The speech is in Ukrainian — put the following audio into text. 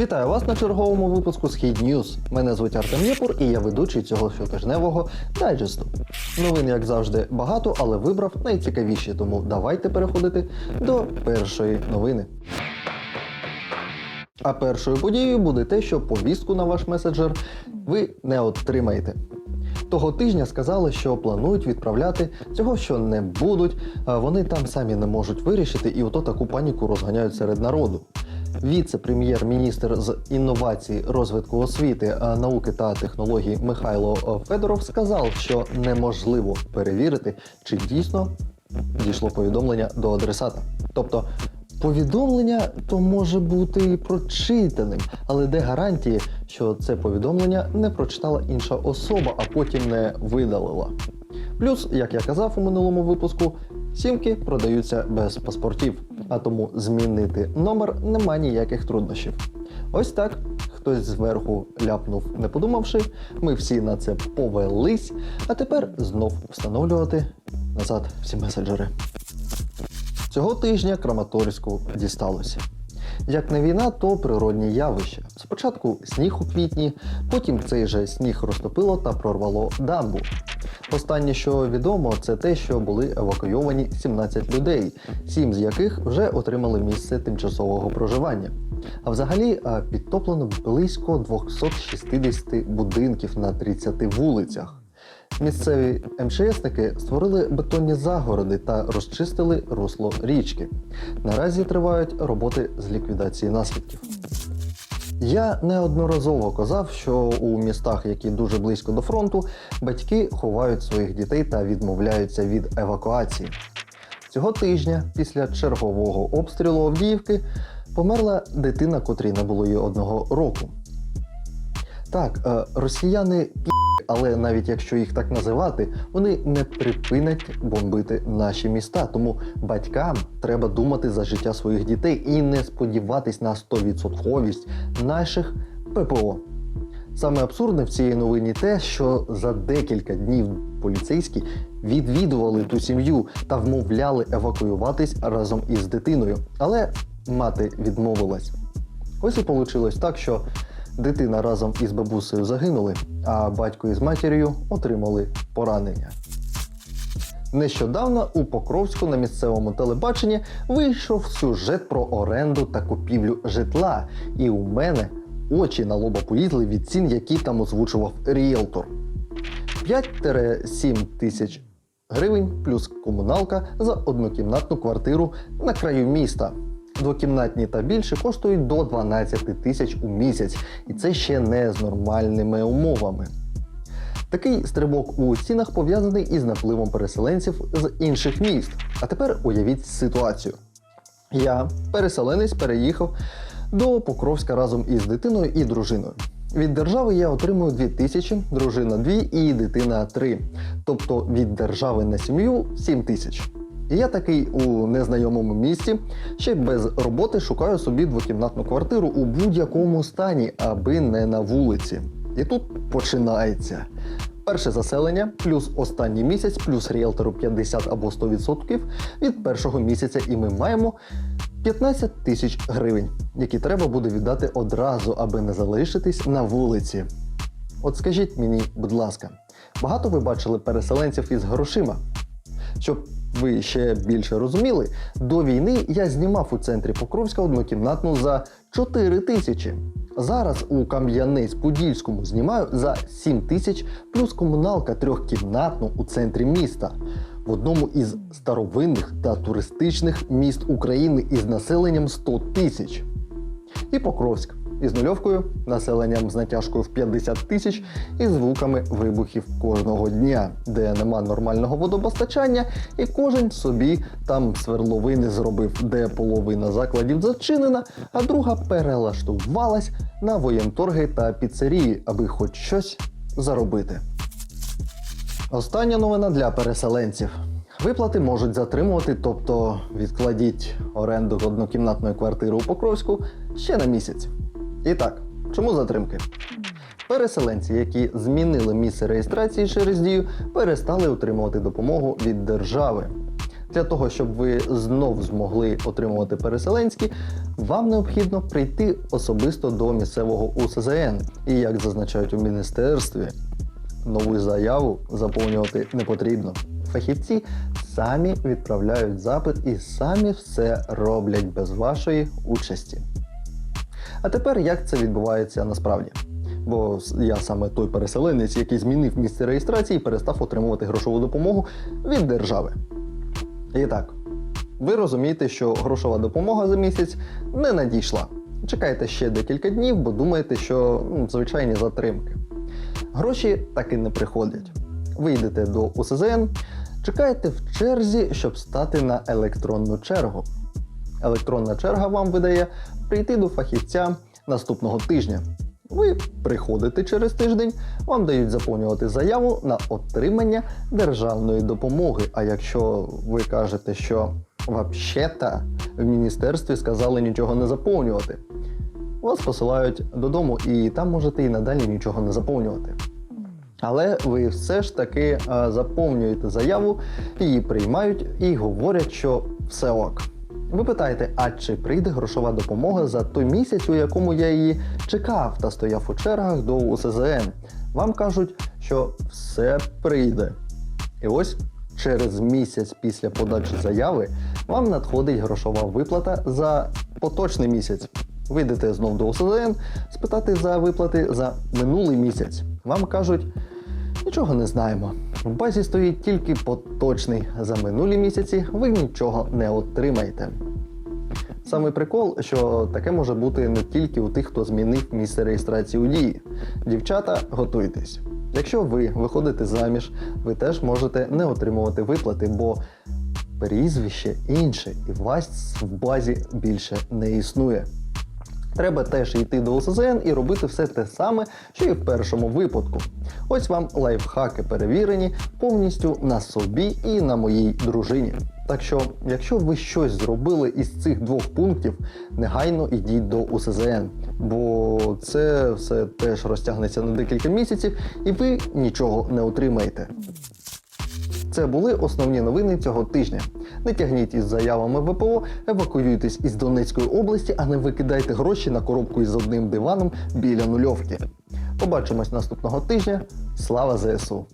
Вітаю вас на черговому випуску Схід Ньюз. Мене звуть Артем Єпур і я ведучий цього щотижневого дайджесту. Новин, як завжди, багато, але вибрав найцікавіші, тому давайте переходити до першої новини. А першою подією буде те, що повістку на ваш меседжер ви не отримаєте. Того тижня сказали, що планують відправляти цього, що не будуть. а Вони там самі не можуть вирішити, і ото таку паніку розганяють серед народу. Віце-прем'єр-міністр з інновацій, розвитку освіти, науки та технологій Михайло Федоров сказав, що неможливо перевірити, чи дійсно дійшло повідомлення до адресата. Тобто повідомлення то може бути прочитаним, але де гарантії, що це повідомлення не прочитала інша особа, а потім не видалила. Плюс, як я казав у минулому випуску, сімки продаються без паспортів, а тому змінити номер нема ніяких труднощів. Ось так. Хтось зверху ляпнув, не подумавши, ми всі на це повелись, а тепер знов встановлювати назад всі меседжери. Цього тижня Краматорську дісталося. Як не війна, то природні явища. Спочатку сніг у квітні, потім цей же сніг розтопило та прорвало дамбу. Останнє, що відомо, це те, що були евакуйовані 17 людей, сім з яких вже отримали місце тимчасового проживання. А взагалі підтоплено близько 260 будинків на 30 вулицях. Місцеві МЧСники створили бетонні загороди та розчистили русло річки. Наразі тривають роботи з ліквідації наслідків. Я неодноразово казав, що у містах, які дуже близько до фронту, батьки ховають своїх дітей та відмовляються від евакуації. Цього тижня, після чергового обстрілу Авдіївки, померла дитина, котрій не було їй одного року. Так, е, росіяни але навіть якщо їх так називати, вони не припинять бомбити наші міста. Тому батькам треба думати за життя своїх дітей і не сподіватись на 100% наших ППО. Саме абсурдне в цій новині те, що за декілька днів поліцейські відвідували ту сім'ю та вмовляли евакуюватись разом із дитиною. Але мати відмовилась. Ось і вийшло так, що дитина разом із бабусею загинули, а батько із матір'ю отримали поранення. Нещодавно у Покровську на місцевому телебаченні вийшов сюжет про оренду та купівлю житла. І у мене очі на лоба полізли від цін, які там озвучував ріелтор. 5-7 тисяч гривень плюс комуналка за однокімнатну квартиру на краю міста. Двокімнатні та більше коштують до 12 тисяч у місяць, і це ще не з нормальними умовами. Такий стрибок у цінах пов'язаний із напливом переселенців з інших міст. А тепер уявіть ситуацію. Я, переселенець, переїхав до Покровська разом із дитиною і дружиною. Від держави я отримую 2 тисячі, дружина 2 і дитина 3. Тобто від держави на сім'ю 7 тисяч. І я такий у незнайомому місці, ще без роботи шукаю собі двокімнатну квартиру у будь-якому стані, аби не на вулиці. І тут починається. Перше заселення, плюс останній місяць, плюс ріелтору 50 або 100% від першого місяця, і ми маємо 15 тисяч гривень, які треба буде віддати одразу, аби не залишитись на вулиці. От скажіть мені, будь ласка, багато ви бачили переселенців із грошима? Щоб ви ще більше розуміли, до війни я знімав у центрі Покровська однокімнатну за 4 тисячі. Зараз у Кам'янець-Подільському знімаю за 7 тисяч плюс комуналка трьохкімнатну у центрі міста в одному із старовинних та туристичних міст України із населенням 100 тисяч. І Покровськ із нульовкою, населенням з натяжкою в 50 тисяч і звуками вибухів кожного дня, де нема нормального водопостачання, і кожен собі там сверловини зробив, де половина закладів зачинена, а друга перелаштувалась на воєнторги та піцерії, аби хоч щось заробити. Остання новина для переселенців. Виплати можуть затримувати, тобто відкладіть оренду однокімнатної квартири у Покровську ще на місяць. І так, чому затримки? Переселенці, які змінили місце реєстрації через дію, перестали отримувати допомогу від держави. Для того, щоб ви знов змогли отримувати переселенські, вам необхідно прийти особисто до місцевого УСЗН. І як зазначають у міністерстві, нову заяву заповнювати не потрібно. Фахівці самі відправляють запит і самі все роблять без вашої участі. А тепер як це відбувається насправді? Бо я саме той переселенець, який змінив місце реєстрації і перестав отримувати грошову допомогу від держави. І так, ви розумієте, що грошова допомога за місяць не надійшла. Чекайте ще декілька днів, бо думаєте, що ну, звичайні затримки. Гроші так і не приходять. Ви йдете до УСЗН, чекаєте в черзі, щоб стати на електронну чергу. Електронна черга вам видає прийти до фахівця наступного тижня. Ви приходите через тиждень, вам дають заповнювати заяву на отримання державної допомоги. А якщо ви кажете, що взагалі в міністерстві сказали нічого не заповнювати, вас посилають додому, і там можете і надалі нічого не заповнювати. Але ви все ж таки е, заповнюєте заяву, її приймають і говорять, що все ок. Ви питаєте, а чи прийде грошова допомога за той місяць, у якому я її чекав та стояв у чергах до УСЗН? Вам кажуть, що все прийде. І ось через місяць після подачі заяви вам надходить грошова виплата за поточний місяць. Ви йдете знов до УСЗН спитати за виплати за минулий місяць. Вам кажуть, нічого не знаємо. В базі стоїть тільки поточний. За минулі місяці ви нічого не отримаєте. Саме прикол, що таке може бути не тільки у тих, хто змінив місце реєстрації у дії. Дівчата, готуйтесь. Якщо ви виходите заміж, ви теж можете не отримувати виплати, бо прізвище інше, і вас в базі більше не існує. Треба теж йти до ОСЗН і робити все те саме, що і в першому випадку. Ось вам лайфхаки перевірені повністю на собі і на моїй дружині. Так що, якщо ви щось зробили із цих двох пунктів, негайно йдіть до УСЗН, бо це все теж розтягнеться на декілька місяців, і ви нічого не отримаєте. Це були основні новини цього тижня. Не тягніть із заявами ВПО, евакуюйтесь із Донецької області, а не викидайте гроші на коробку із одним диваном біля нульовки. Побачимось наступного тижня. Слава ЗСУ!